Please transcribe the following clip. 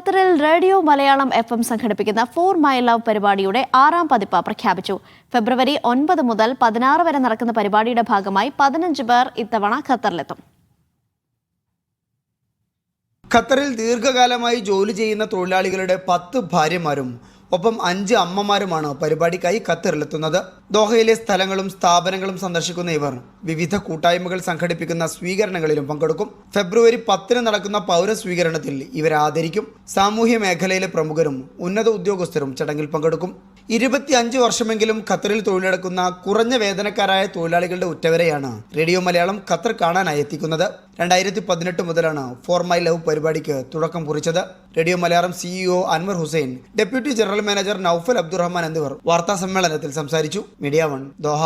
ഖത്തറിൽ radio Malayalam F M സംഘടിപ്പിക്കുന്ന for my love പരിപാടിയുടെ ആറാം പതിപ്പ് പ്രഖ്യാപിച്ചു. ഫെബ്രുവരി ഒൻപത് മുതൽ പതിനാറ് വരെ നടക്കുന്ന പരിപാടിയുടെ ഭാഗമായി പതിനഞ്ച് പേർ ഇത്തവണ ഖത്തറിലെത്തും. ഖത്തറിൽ ദീർഘകാലമായി ജോലി ചെയ്യുന്ന തൊഴിലാളികളുടെ പത്ത് ഭാര്യമാരും ഒപ്പം അഞ്ച് അമ്മമാരുമാണ് പരിപാടിക്കായി ഖത്തറിലെത്തുന്നത്. ദോഹയിലെ സ്ഥലങ്ങളും സ്ഥാപനങ്ങളും സന്ദർശിക്കുന്ന ഇവർ വിവിധ കൂട്ടായ്മകൾ സംഘടിപ്പിക്കുന്ന സ്വീകരണങ്ങളിലും പങ്കെടുക്കും. ഫെബ്രുവരി പത്തിന് നടക്കുന്ന പൗര സ്വീകരണത്തിൽ ഇവരെ ആദരിക്കും. സാമൂഹ്യ മേഖലയിലെ പ്രമുഖരും ഉന്നത ഉദ്യോഗസ്ഥരും ചടങ്ങിൽ പങ്കെടുക്കും. ഇരുപത്തിയഞ്ച് വർഷമെങ്കിലും ഖത്തറിൽ തൊഴിലെടുക്കുന്ന കുറഞ്ഞ വേതനക്കാരായ തൊഴിലാളികളുടെ ഉറ്റവരെയാണ് റേഡിയോ മലയാളം ഖത്തർ കാണാനായി എത്തിക്കുന്നത്. രണ്ടായിരത്തി പതിനെട്ട് മുതലാണ് ഫോർ മൈ ലവ് പരിപാടിക്ക് തുടക്കം കുറിച്ചത്. Radio Malayalam CEO Anwar Hussain deputy general manager Naufal Abdurahman എന്നിവർ വാർത്താ സമ്മേളനത്തിൽ സംസാരിച്ചു. Media One Doha.